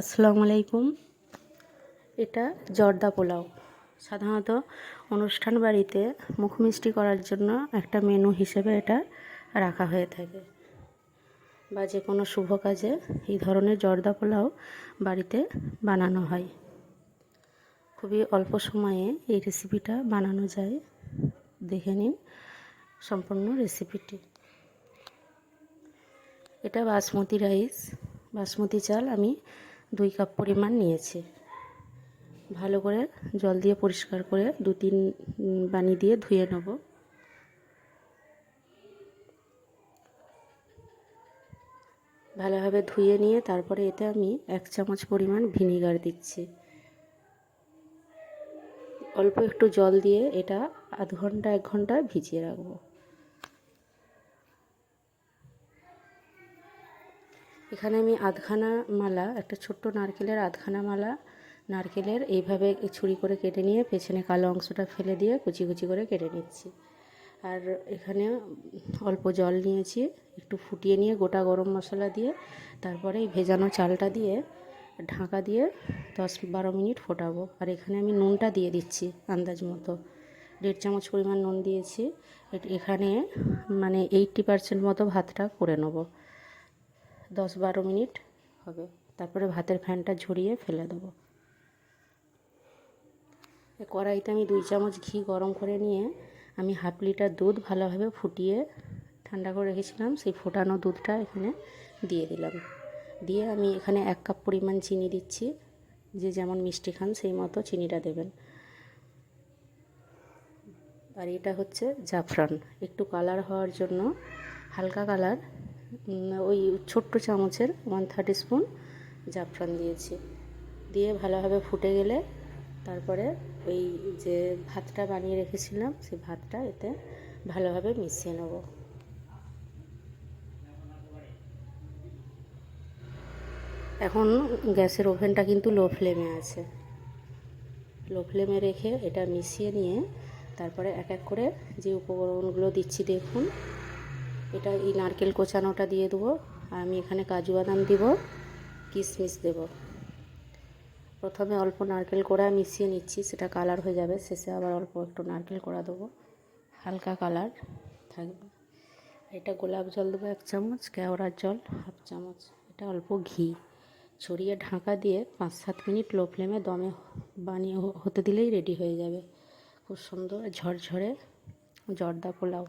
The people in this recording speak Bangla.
আসসালামু আলাইকুম। এটা জর্দা পোলাও। সাধারণত অনুষ্ঠান বাড়িতে মুখ মিষ্টি করার জন্য একটা মেনু হিসেবে এটা রাখা হয়ে থাকে বা যে কোনো শুভ কাজে এই ধরনের জর্দা পোলাও বাড়িতে বানানো হয়। খুবই অল্প সময়ে এই রেসিপিটা বানানো যায়। দেখে নিন সম্পূর্ণ রেসিপিটি। এটা বাসমতি রাইস। বাসমতি চাল আমি দুই কাপ পরিমাণ নিয়েছি। ভালো করে জল দিয়ে পরিষ্কার করে দু তিন বানি দিয়ে ধুয়ে নেব। ভালোভাবে ধুয়ে নিয়ে তারপরে এতে আমি এক চামচ পরিমাণ ভিনিগার দিচ্ছি। অল্প একটু জল দিয়ে এটা আধ ঘণ্টা, এক ঘণ্টা ভিজিয়ে রাখব। এখানে আমি আধখানা মালা, একটা ছোট্ট নারকেলের আধখানা মালা, নারকেলের এইভাবে ছুরি করে কেটে নিয়ে পেছনে কালো অংশটা ফেলে দিয়ে কুচি কুচি করে কেটে নিচ্ছি। আর এখানে অল্প জল নিয়েছি, একটু ফুটিয়ে নিয়ে গোটা গরম মশলা দিয়ে, তারপরে এই ভেজানো চালটা দিয়ে ঢাকা দিয়ে দশ বারো মিনিট ফোটাবো। আর এখানে আমি নুনটা দিয়ে দিচ্ছি আন্দাজ মতো। দেড় চামচ পরিমাণ নুন দিয়েছি। এখানে মানে এইটটি পারসেন্ট মতো ভাতটা করে নেব। দশ বারো মিনিট হবে। তারপরে ভাতের ফ্যানটা ঝরিয়ে ফেলে দেবো। কড়াইতে আমি দুই চামচ ঘি গরম করে নিয়ে আমি হাফ লিটার দুধ ভালোভাবে ফুটিয়ে ঠান্ডা করে রেখেছিলাম। সেই ফোটানো দুধটা এখানে দিয়ে দিলাম। দিয়ে আমি এখানে এক কাপ পরিমাণ চিনি দিচ্ছি। যে যেমন মিষ্টি খান সেই মতো চিনিটা দেবেন। আর এটা হচ্ছে জাফরান। একটু কালার হওয়ার জন্য হালকা কালার ওই ছোট্ট চামচের ওয়ান থার্টি স্পুন জাফরান দিয়েছি। দিয়ে ভালোভাবে ফুটে গেলে তারপরে ওই যে ভাতটা বানিয়ে রেখেছিলাম, সেই ভাতটা এতে ভালোভাবে মিশিয়ে নেব। এখন গ্যাসের ওভেনটা কিন্তু লো ফ্লেমে আছে। লো ফ্লেমে রেখে এটা মিশিয়ে নিয়ে তারপরে এক এক করে যে উপকরণগুলো দিচ্ছি, দেখুন এটা এই নারকেল কোচানোটা দিয়ে দেবো। আর আমি এখানে কাজু বাদাম দিব, কিশমিশ দেব। প্রথমে অল্প নারকেল কোড়া মিশিয়ে নিচ্ছি, সেটা কালার হয়ে যাবে। শেষে আবার অল্প একটু নারকেল কোড়া দেবো। হালকা কালার থাকবে। এটা গোলাপ জল দেবো এক চামচ, কেওড়ার জল হাফ চামচ। এটা অল্প ঘি। ছড়িয়ে ঢাকা দিয়ে পাঁচ সাত মিনিট লো ফ্লেমে দমে বানিয়ে হতে দিলেই রেডি হয়ে যাবে। খুব সুন্দর ঝরঝরে জর্দা পোলাও।